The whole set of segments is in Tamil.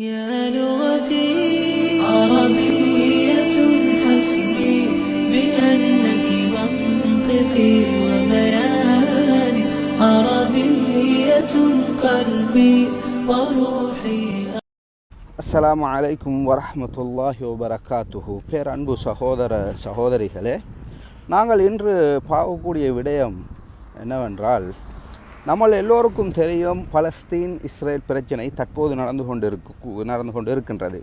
يا لغتي عربية حسبي بأنك منطقي وبياني عربية قلبي وروحي அஸ்ஸலாமு அலைக்கும் வரஹ்மத்துல்லாஹி வபரகாத்துஹு பேரன்பு சகோதர சகோதரிகளே நாங்கள் இன்று பார்க்கக்கூடிய விடயம் என்னவென்றால் நம்ம எல்லோருக்கும் தெரியும் பலஸ்தீன் இஸ்ரேல் பிரச்சனை தற்போது நடந்து கொண்டு இருக்கு நடந்து கொண்டு இருக்கின்றது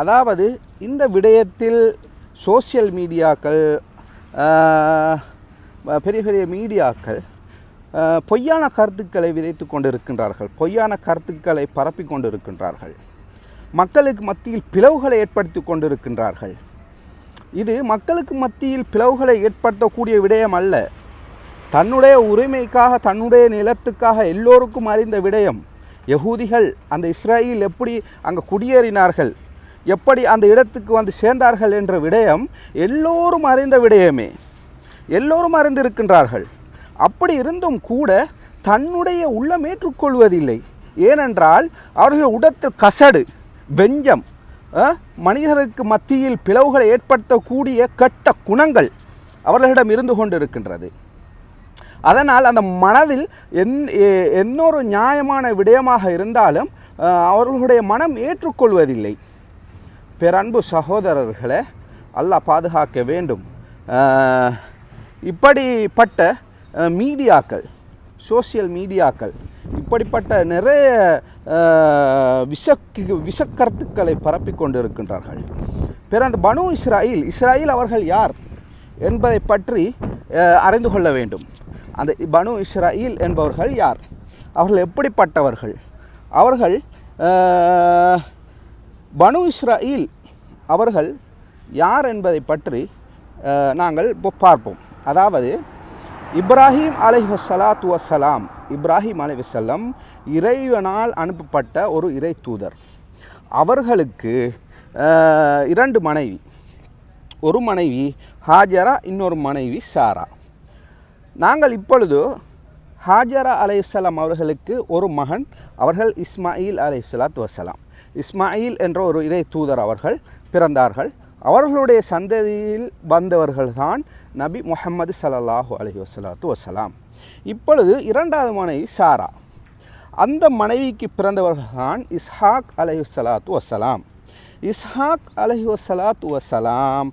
அதாவது இந்த விடயத்தில் சோசியல் மீடியாக்கள் பெரிய பெரிய மீடியாக்கள் பொய்யான கருத்துக்களை விதைத்து கொண்டிருக்கின்றார்கள். பொய்யான கருத்துக்களை பரப்பி கொண்டிருக்கின்றார்கள். மக்களுக்கு மத்தியில் பிளவுகளை ஏற்படுத்தி கொண்டிருக்கின்றார்கள். இது மக்களுக்கு மத்தியில் பிளவுகளை ஏற்படுத்தக்கூடிய விடயம் அல்ல. தன்னுடைய உரிமைக்காக தன்னுடைய நிலத்துக்காக எல்லோருக்கும் அறிந்த விடயம் யகூதிகள் அந்த இஸ்ரேல் எப்படி அங்கே குடியேறினார்கள் எப்படி அந்த இடத்துக்கு வந்து சேர்ந்தார்கள் என்ற விடயம் எல்லோரும் அறிந்த விடயமே. எல்லோரும் அறிந்திருக்கின்றார்கள். அப்படி இருந்தும் கூட தன்னுடைய உள்ளம் ஏற்றுக்கொள்வதில்லை. ஏனென்றால் அவர்கள் உடத்தில் கசடு வெஞ்சம் மனிதருக்கு மத்தியில் பிளவுகளை ஏற்படுத்தக்கூடிய கெட்ட குணங்கள் அவர்களிடம் இருந்து கொண்டிருக்கின்றது. அதனால் அந்த மனதில் என் எந்த என்னொரு நியாயமான விடயமாக இருந்தாலும் அவர்களுடைய மனம் ஏற்றுக்கொள்வதில்லை. பேரன்பு சகோதரர்களை அல்லாஹ் பாதுகாக்க வேண்டும். இப்படிப்பட்ட மீடியாக்கள் சோசியல் மீடியாக்கள் இப்படிப்பட்ட நிறைய அஹ், விஷ விஷக்கருத்துக்களை பரப்பி கொண்டிருக்கின்றார்கள். பிறந்த பனு இஸ்ராயில் இஸ்ராயில் அவர்கள் யார் என்பதை பற்றி அறிந்து கொள்ள வேண்டும். அந்த பனு இஸ்ராயில் என்பவர்கள் யார்? அவர்கள் எப்படிப்பட்டவர்கள்? அவர்கள் பனு இஸ்ராயில் அவர்கள் யார் என்பதை பற்றி நாங்கள் பார்ப்போம். அதாவது இப்ராஹிம் அலைஹி சலாத்து வசலாம் இப்ராஹிம் அலைவசல்லம் இறைவனால் அனுப்பப்பட்ட ஒரு இறை தூதர். அவர்களுக்கு இரண்டு மனைவி. ஒரு மனைவி ஹாஜரா இன்னொரு மனைவி சாரா. நாங்கள் இப்பொழுது ஹாஜரா அலையுசலாம் அவர்களுக்கு ஒரு மகன் அவர்கள் இஸ்மாயில் அலைஹிஸ்ஸலாத்து வசலாம் இஸ்மாயில் என்ற ஒரு இறை தூதர் அவர்கள் பிறந்தார்கள். அவர்களுடைய சந்ததியில் வந்தவர்கள்தான் நபி முஹம்மது சல்லாஹூ அலைஹி வசலாத்து வசலாம் இப்பொழுது இரண்டாவது மனைவி சாரா. அந்த மனைவிக்கு பிறந்தவர்கள்தான் இஸ்ஹாக் அலைஹிஸ்ஸலாத்து வசலாம் இஸ்ஹாக் அலஹி வஸலாத்து வசலாம்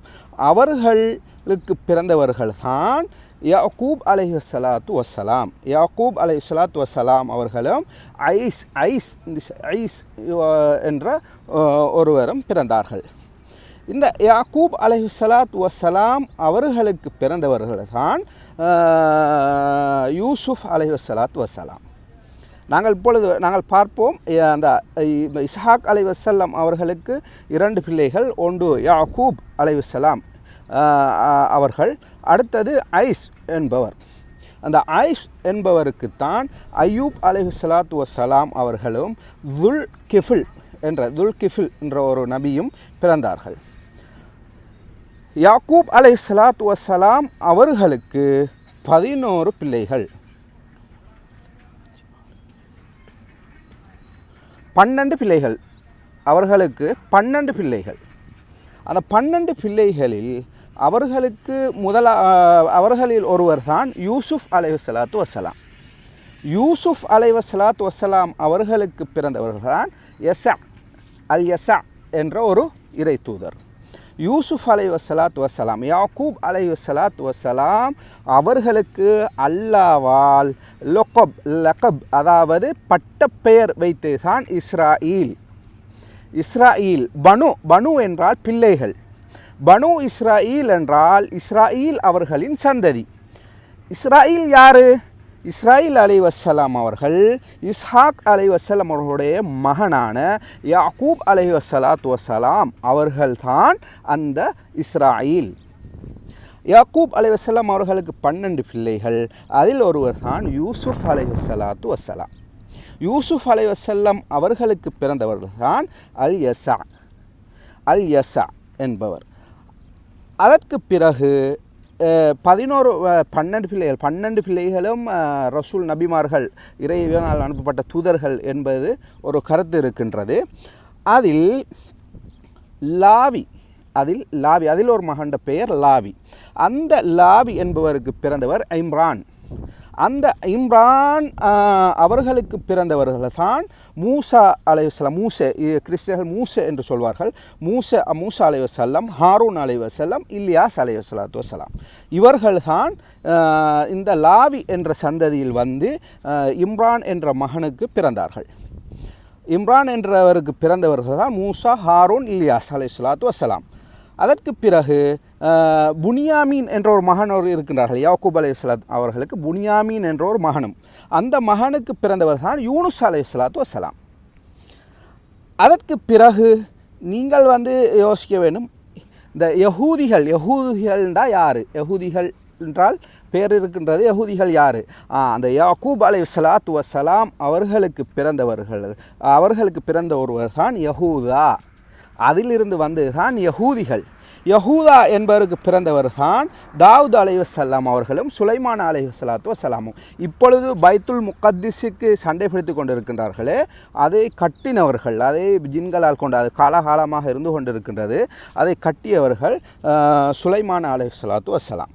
அவர்களுக்கு பிறந்தவர்கள்தான் யாக்கூப் அலைஹி சலாத்து வசலாம் யாக்கூப் அலைஹி சலாத்து வசலாம் அவர்களும் ஐஸ் ஐஸ் ஐஸ் என்ற ஒருவரும் பிறந்தார்கள். இந்த யாக்கூப் அலைஹி சலாத் வசலாம் அவர்களுக்கு பிறந்தவர்கள் தான் யூசுஃப் அலைஹி சலாத் வசலாம் நாங்கள் இப்பொழுது நாங்கள் பார்ப்போம் அந்த இஸ்ஹாக் அலை வசல்லாம் அவர்களுக்கு இரண்டு பிள்ளைகள் ஒன்று யாக்கூப் அலை வசலாம் அவர்கள். அடுத்தது ஐஸ் என்பவர். அந்த ஐஸ் என்பவருக்குத்தான் அயூப் அலைஹி ஸலாத்து வசலாம் அவர்களும் துல் கிஃபில் என்ற துல் கிஃபில் என்ற ஒரு நபியும் பிறந்தார்கள். யாக்கூப் அலை சலாத் வசலாம் அவர்களுக்கு பதினோரு பிள்ளைகள். பன்னெண்டு பிள்ளைகள். அவர்களுக்கு பன்னெண்டு பிள்ளைகள். அந்த பன்னெண்டு பிள்ளைகளில் அவர்களுக்கு முதல அவர்களில் ஒருவர் தான் யூசுஃப் அலைவசலாத்து வசலாம் யூசுஃப் அலைவசலாத்து வசலாம் அவர்களுக்கு பிறந்தவர்கள் தான் எசா அல் எசா என்ற ஒரு இறை தூதர். யூசுஃப் அலை வசலாத் வசலாம் யாக்கூப் அலை வசலாத் வசலாம் அவர்களுக்கு அல்லாவால் லொக்கப் லக்கப் அதாவது பட்டப்பெயர் வைத்து தான் இஸ்ராயில். இஸ்ராயில் பனு பனு என்றால் பிள்ளைகள். பனு இஸ்ராயில் என்றால் இஸ்ராயில் அவர்களின் சந்ததி. இஸ்ராயில் யாரு? இஸ்ராயில் அலை வசலாம் அவர்கள் இஸ்ஹாக் அலை வசலாம் அவர்களுடைய மகனான யாக்கூப் அலை வசலாத் வசலாம் அவர்கள்தான் அந்த இஸ்ராயில். யாக்கூப் அலை வசலாம் அவர்களுக்கு பன்னெண்டு பிள்ளைகள் அதில் ஒருவர் தான் யூசுஃப் அலை வசலாத்து வசலாம். யூசுஃப் அலை வசல்லம் அவர்களுக்கு பிறந்தவர்கள் தான் அல் யசா அல் யசா என்பவர். அதற்கு பிறகு பதினோரு பன்னெண்டு பிள்ளைகள் பன்னெண்டு பிள்ளைகளும் ரசூல் நபிமார்கள் இறைவனால் அனுப்பப்பட்ட தூதர்கள் என்பது ஒரு கருத்து இருக்கின்றது. அதில் லாவி அதில் லாவி அதில் ஒரு மகண்ட பெயர் லாவி. அந்த லாவி என்பவருக்கு பிறந்தவர் இம்ரான். அந்த இம்ரான் அவர்களுக்கு பிறந்தவர்கள் தான் மூசா அலைவசல்லம் மூசே இ- கிறிஸ்டியர்கள் மூசே என்று சொல்வார்கள். மூசே மூசா அலைவசல்லம் ஹாரூன் அலைவசல்லம் இல்லியாஸ் அலைவசலாத்து வசலாம் இவர்கள் தான் இந்த லாவி என்ற சந்ததியில் வந்து இம்ரான் என்ற மகனுக்கு பிறந்தார்கள். இம்ரான் என்றவருக்கு பிறந்தவர்கள் தான் மூசா ஹாரூன் இல்லியாஸ் அலைவலாத்து வசலாம் அதற்கு பிறகு புனியாமீன் என்ற ஒரு மகன் ஒரு இருக்கின்றார்கள். யாக்கூப் அலை அவர்களுக்கு புனியாமீன் என்ற ஒரு மகனும். அந்த மகனுக்கு பிறந்தவர் தான் யூனுஸ் அலை இஸ்லாத்து வசலாம் அதற்கு பிறகு நீங்கள் வந்து யோசிக்க வேண்டும் இந்த யகூதிகள் யகூதிகள்ன்றா யார்? யகூதிகள் என்றால் பேர் இருக்கின்றது யகூதிகள் யார்? அந்த யாக்கூப் அலை சலாத்து வசலாம் அவர்களுக்கு பிறந்தவர்கள் அவர்களுக்கு பிறந்த ஒருவர் தான் யகூதா. அதிலிருந்து வந்தது தான் யகூதிகள். யகூதா என்பவருக்கு பிறந்தவர் தான் தாவூத் அலைவசல்லாம் அவர்களும் சுலைமான் அலைவசலாத்து வசலாமும் இப்பொழுது பைத்துல் முக்கத்திஸுக்கு சண்டை பிடித்துக் கொண்டிருக்கின்றார்களே அதை கட்டினவர்கள் அதை ஜின்களால் கொண்ட அது காலகாலமாக இருந்து கொண்டிருக்கின்றது அதை கட்டியவர்கள் சுலைமான சுலைமான் அலைவசலாத்து வசலாம்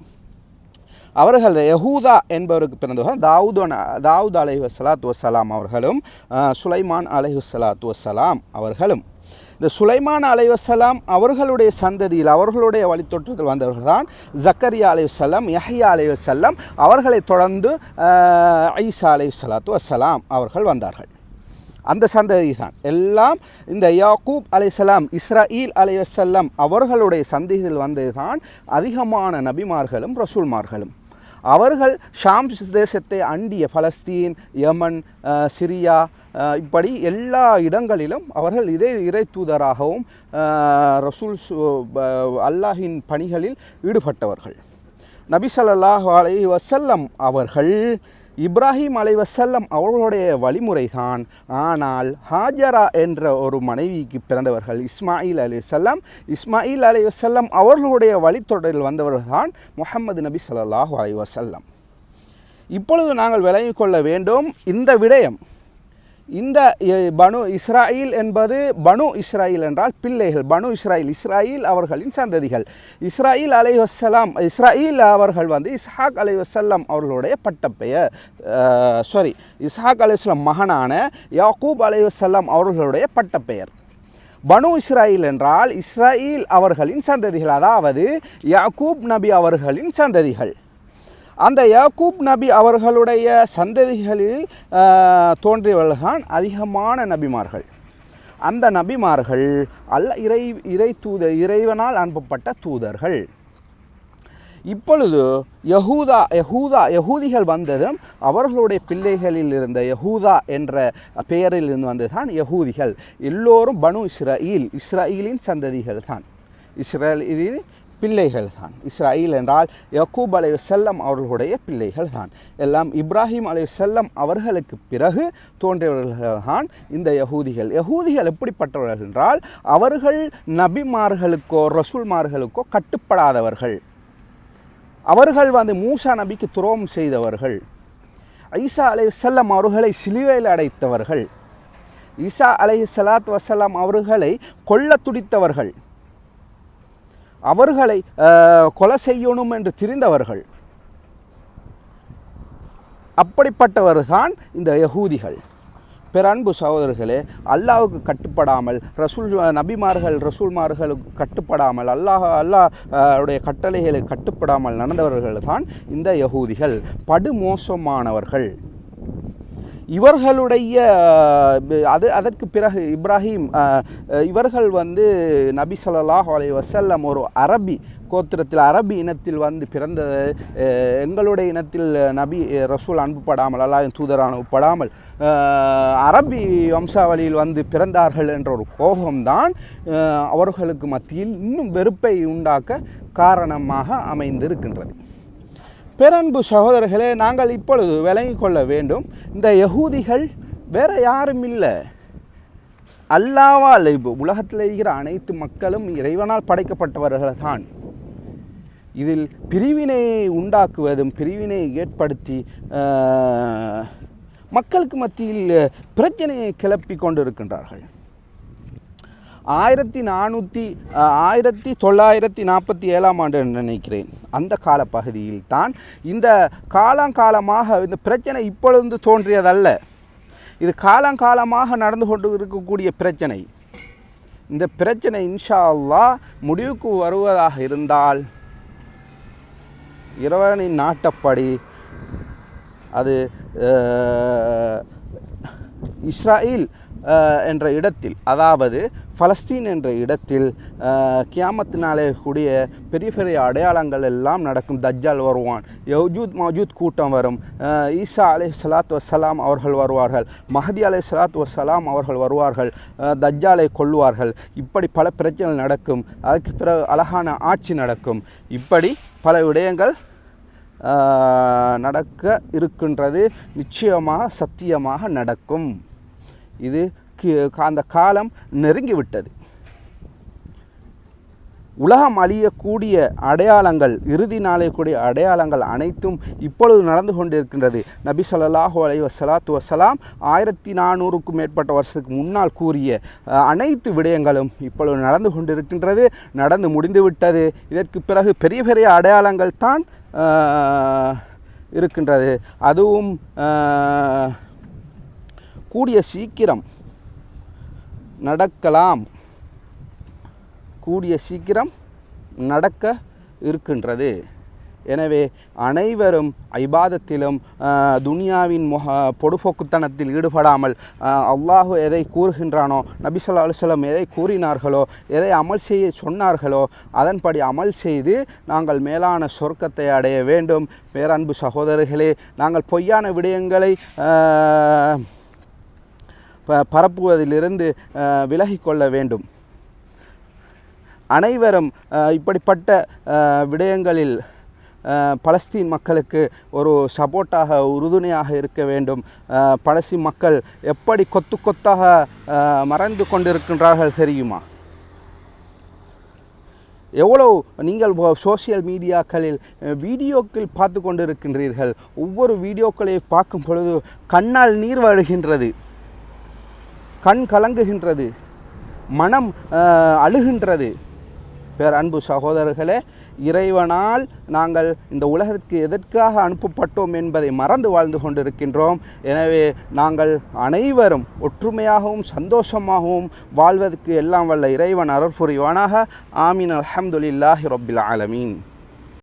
அவர்கள் யஹூதா என்பவருக்கு பிறந்தவர்கள் தாவூத் தாவூத் அலைவசலாத்து வசலாம் அவர்களும் சுலைமான் அலைவசலாத்து வசலாம் அவர்களும். இந்த சுலைமான் அலைவசலாம் அவர்களுடைய சந்ததியில் அவர்களுடைய வழித்தோற்றத்தில் வந்தவர்கள் தான் ஜக்கரியா அலைவசல்லம் யஹியா அலைவசல்லம் அவர்களை தொடர்ந்து ஐசா அலை சலாத்து வசலாம் அவர்கள் வந்தார்கள். அந்த சந்ததி தான் எல்லாம் இந்த யாக்கூப் அலைசலாம் இஸ்ராயில் அலைவசல்லம் அவர்களுடைய சந்ததியில் வந்தது தான் அதிகமான நபிமார்களும் ரசூல்மார்களும். அவர்கள் ஷாம் தேசத்தை அண்டிய பலஸ்தீன் யமன் சிரியா இப்படி எல்லா இடங்களிலும் அவர்கள் இதே இறை தூதராகவும் ரசூல் சு- அல்லாஹின் பணிகளில் ஈடுபட்டவர்கள். நபி சல்லாஹ் அலைஹி வசல்லம் அவர்கள் இப்ராஹிம் அலை செல்லம் அவர்களுடைய வழிமுறை தான் ஆனால் ஹாஜரா என்ற ஒரு மனைவிக்கு பிறந்தவர்கள் இஸ்மாயில் அலி செல்லம் இஸ்மாயில் அலி செல்லம் அவர்களுடைய வழித்தொடரில் வந்தவர்கள் தான் முகமது நபி சல்லாஹூ அலைஹி செல்லம் இப்பொழுது நாங்கள் விளங்கிக் கொள்ள வேண்டும் இந்த விடயம். இந்த பனு இஸ்ராயில் என்பது பனு இஸ்ராயில் என்றால் பிள்ளைகள் பனு இஸ்ராயில் இஸ்ராயில் அவர்களின் சந்ததிகள். இஸ்ராயில் அலைவசலாம் இஸ்ராயில் அவர்கள் வந்து இஸ்ஹாக் அலைவசல்லாம் அவர்களுடைய பட்டப்பெயர். சாரி இஸ்ஹாக் அலைவசல்லாம் மகனான யாக்கூப் அலைவசல்லாம் அவர்களுடைய பட்டப்பெயர். பனு இஸ்ராயில் என்றால் இஸ்ராயில் அவர்களின் சந்ததிகள் அதாவது யாக்கூப் நபி அவர்களின் சந்ததிகள். அந்த யாக்கூப் நபி அவர்களுடைய சந்ததிகளில் தோன்றியவர்கள்தான் அதிகமான நபிமார்கள். அந்த நபிமார்கள் அல்ல இறை இறை தூதர் இறைவனால் அனுப்பப்பட்ட தூதர்கள். இப்பொழுது யஹூதா யஹூதா யகூதிகள் வந்ததும் அவர்களுடைய பிள்ளைகளில் இருந்த யஹூதா என்ற பெயரில் இருந்து வந்ததுதான் யகூதிகள் எல்லோரும் பனு இஸ்ராயில் இஸ்ராயலின் சந்ததிகள் தான் இஸ்ரேலின் பிள்ளைகள் தான் இஸ்ராயில் என்றால் யக்கூப் அலை செல்லம் அவர்களுடைய பிள்ளைகள் தான் எல்லாம் இப்ராஹிம் அலை செல்லம் அவர்களுக்கு பிறகு தோன்றியவர்கள் தான் இந்த யகூதிகள். யகூதிகள் எப்படிப்பட்டவர்கள் என்றால் அவர்கள் நபிமார்களுக்கோ ரசூல்மார்களுக்கோ கட்டுப்படாதவர்கள். அவர்கள் வந்து மூசா நபிக்கு துரோகம் செய்தவர்கள். ஐசா அலை செல்லம் அவர்களை சிலுவையில் அடைத்தவர்கள். ஈசா அலை சலாத் வசலாம் அவர்களை கொல்ல துடித்தவர்கள். அவர்களை கொலை செய்யணும் என்று திரிந்தவர்கள். அப்படிப்பட்டவர்தான் இந்த யகூதிகள். பிறன்பு சகோதரர்களே அல்லாவுக்கு கட்டுப்படாமல் ரசூல் நபிமார்கள் ரசூல்மார்களுக்கு கட்டுப்படாமல் அல்லாஹ் அல்லாஹ் உடைய கட்டளைகளுக்கு கட்டுப்படாமல் நடந்தவர்கள் தான் இந்த யகூதிகள். படுமோசமானவர்கள். இவர்களுடைய அது அதற்கு பிறகு இப்ராஹிம் இவர்கள் வந்து நபி சொல்லாஹ் அலை வசல்லம் ஒரு அரபி கோத்திரத்தில் அரபி இனத்தில் வந்து பிறந்த எங்களுடைய இனத்தில் நபி ரசூல் அனுப்பப்படாமல் அல்லாஹ்வின் தூதர் அனுப்பப்படாமல் அரபி வம்சாவளியில் வந்து பிறந்தார்கள் என்ற ஒரு கோபம்தான் அவர்களுக்கு மத்தியில் இன்னும் வெறுப்பை உண்டாக்க காரணமாக அமைந்திருக்கின்றது. பேரன்பு சகோதரர்களே நாங்கள் இப்பொழுது விளங்கி கொள்ள வேண்டும். இந்த யகூதிகள் வேற யாரும் இல்லை. அல்லாவால் உலகத்தில் இருக்கிற அனைத்து மக்களும் இறைவனால் படைக்கப்பட்டவர்கள் தான். இதில் பிரிவினையை உண்டாக்குவதும் பிரிவினையை ஏற்படுத்தி மக்களுக்கு மத்தியில் பிரச்சனையை கிளப்பி கொண்டிருக்கின்றார்கள். ஆயிரத்தி நானூற்றி ஆயிரத்தி தொள்ளாயிரத்தி நாற்பத்தி ஏழாம் ஆண்டு என்று நினைக்கிறேன். அந்த காலப்பகுதியில் தான் இந்த காலங்காலமாக இந்த பிரச்சனை இப்பொழுது தோன்றியதல்ல. இது காலங்காலமாக நடந்து கொண்டு இருக்கக்கூடிய பிரச்சனை. இந்த பிரச்சனை இன்ஷா அல்லா முடிவுக்கு வருவதாக இருந்தால் இறைவனின் நாட்டப்படி அது இஸ்ராயில் என்ற இடத்தில் அதாவது பலஸ்தீன் என்ற இடத்தில் கியாமத்தினாலே கூடிய பெரிய பெரிய அடையாளங்கள் எல்லாம் நடக்கும். தஜ்ஜால் வருவான் யௌஜூத் மௌஜூத் கூட்டம் வரும். ஈசா அலை சலாத் வசலாம் அவர்கள் வருவார்கள். மஹதி அலை சலாத் வசலாம் அவர்கள் வருவார்கள். தஜ்ஜாலை கொள்வார்கள் இப்படி பல பிரச்சனைகள் நடக்கும். அதுக்கு பிறகு அழகான ஆட்சி நடக்கும். இப்படி பல விடயங்கள் நடக்க இருக்கின்றது. நிச்சயமாக சத்தியமாக நடக்கும். இது கி- அந்த காலம் நெருங்கிவிட்டது. உலகம் அழியக்கூடிய அடையாளங்கள் இறுதி நாளை கூடிய அடையாளங்கள் அனைத்தும் இப்பொழுது நடந்து கொண்டிருக்கின்றது. நபி சொல்லாஹு அலை வசலாத்து வசலாம் ஆயிரத்தி நானூறுக்கும் மேற்பட்ட வருஷத்துக்கு முன்னால் கூறிய அனைத்து விடயங்களும் இப்பொழுது நடந்து கொண்டிருக்கின்றது நடந்து முடிந்துவிட்டது. இதற்கு பிறகு பெரிய பெரிய அடையாளங்கள் தான் இருக்கின்றது. அதுவும் கூடிய சீக்கிரம் நடக்கலாம். கூடிய சீக்கிரம் நடக்க இருக்கின்றது. எனவே அனைவரும் ஐபாதத்திலும் துனியாவின் முக பொடுபோக்குத்தனத்தில் ஈடுபடாமல் அல்லாஹு எதை கூறுகின்றானோ நபி அலுசலம் எதை கூறினார்களோ எதை அமல் செய்ய சொன்னார்களோ அதன்படி அமல் செய்து நாங்கள் மேலான சொர்க்கத்தை அடைய வேண்டும். பேரன்பு சகோதரர்களே நாங்கள் பொய்யான விடயங்களை ப- பரப்புவதிலிருந்து விலகிக்கொள்ள கொள்ள வேண்டும். அனைவரும் இப்படிப்பட்ட விடயங்களில் பலஸ்தீன் மக்களுக்கு ஒரு சப்போர்ட்டாக உறுதுணையாக இருக்க வேண்டும். பலஸ்தீன் மக்கள் எப்படி கொத்து கொத்தாக மறந்து கொண்டிருக்கின்றார்கள் தெரியுமா? எவ்வளோ நீங்கள் சோஷியல் மீடியாக்களில் வீடியோக்கள் பார்த்து கொண்டிருக்கின்றீர்கள். ஒவ்வொரு வீடியோக்களை பார்க்கும் பொழுது கண்ணால் நீர் வழுகின்றது. கண் கலங்குகின்றது மனம் அழுகின்றது. பேர் அன்பு சகோதரர்களே இறைவனால் நாங்கள் இந்த உலகத்திற்கு எதற்காக அனுப்பப்பட்டோம் என்பதை மறந்து வாழ்ந்து கொண்டிருக்கின்றோம். எனவே நாங்கள் அனைவரும் ஒற்றுமையாகவும் சந்தோஷமாகவும் வாழ்வதற்கு எல்லாம் வல்ல இறைவன் அருள் புரிவானாக ஆமீன். அலமதுல்லாஹி ரொபில் ஆலமீன்.